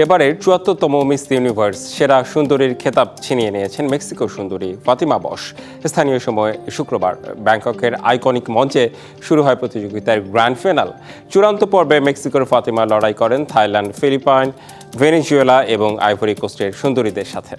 এবারের চুয়াত্তরতম miss universe সেরা সুন্দরীর খেতাব ছিনিয়ে নিয়েছেন মেক্সিকো সুন্দরী ফাতিমা বস। স্থানীয় সময় শুক্রবার ব্যাংককের আইকনিক মঞ্চে শুরু হয় প্রতিযোগিতার গ্র্যান্ড ফাইনাল চূড়ান্ত পর্বে মেক্সিকোর ফাতিমা লড়াই করেন থাইল্যান্ড, ফিলিপাইন, ভেনেজুয়েলা এবং আইভরি কোস্টের সুন্দরীদের সাথে।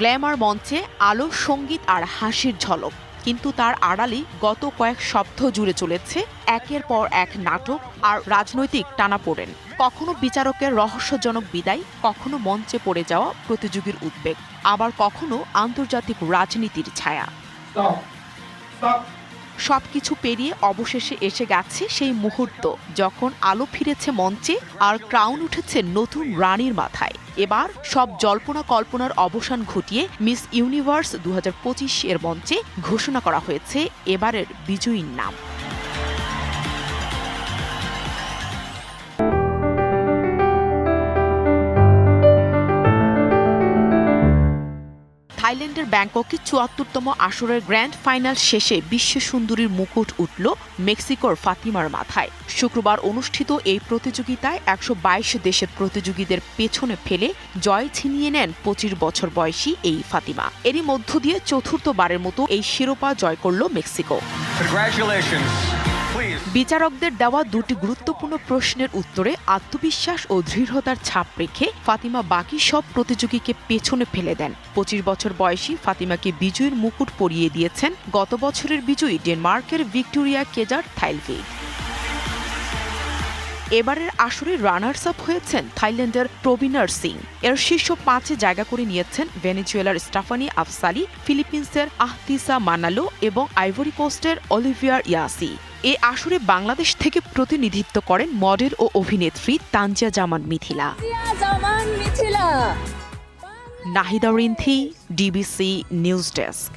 গ্ল্যামার মঞ্চে আলো সংগীত আর হাসির ঝলক। কিন্তু তার আড়ালে গত কয়েক সপ্তাহ জুড়ে চলেছে একের পর এক নাটক আর রাজনৈতিক টানাপোড়েন। কখনো বিচারকের রহস্যজনক বিদায় কখনো মঞ্চে পড়ে যাওয়া প্রতিযোগীর উদ্বেগ আবার কখনো আন্তর্জাতিক রাজনীতির ছায়া। সব কিছু পেরিয়ে অবশেষে এসে গেছে সেই মুহূর্ত যখন আলো ফিরেছে মঞ্চে আর ক্রাউন উঠেছে নতুন রানীর মাথায়। এবার সব জল্পনা কল্পনার অবসান ঘটিয়ে মিস ইউনিভার্স দু হাজার পঁচিশ এর মঞ্চে ঘোষণা করা হয়েছে এবারের বিজয়ীর নাম। থাইল্যান্ডের ব্যাংককে চুয়াত্তরতম আসরের গ্র্যান্ড ফাইনাল শেষে বিশ্ব সুন্দরীর মুকুট উঠল মেক্সিকোর ফাতিমার মাথায়। শুক্রবার অনুষ্ঠিত এই প্রতিযোগিতায় একশো বাইশ দেশের প্রতিযোগীদের পেছনে ফেলে জয় ছিনিয়ে নেন পঁচিশ বছর বয়সী এই ফাতিমা। এরই মধ্য দিয়ে চতুর্থবারের মতো এই শিরোপা জয় করল মেক্সিকো. বিচারকদের দেওয়া দুটি গুরুত্বপূর্ণ প্রশ্নের উত্তরে আত্মবিশ্বাস ও দৃঢ়তার ছাপ রেখে ফাতিমা বাকি সব প্রতিযোগীকে পেছনে ফেলে দেন। পঁচিশ বছর বয়সী ফাতিমাকে বিজয়ীর মুকুট পরিয়ে দিয়েছেন গত বছরের বিজয়ী ডেনমার্কের ভিক্টোরিয়া কেজার থাইলভেগ এবারের আসরে রানার্স আপ হয়েছেন থাইল্যান্ডের প্রবীণার সিং। এর শীর্ষ পাঁচে জায়গা করে নিয়েছেন ভেনেজুয়েলার স্টাফানি আফসালি ফিলিপিন্সের আহতিসা মানালো এবং আইভরি কোস্টের অলিভিয়ার ইয়াসি। এ আসরে বাংলাদেশ থেকে প্রতিনিধিত্ব করেন মডেল ও অভিনেত্রী Tanjia Zaman Mithila. Nahida Rinthi DBC news desk.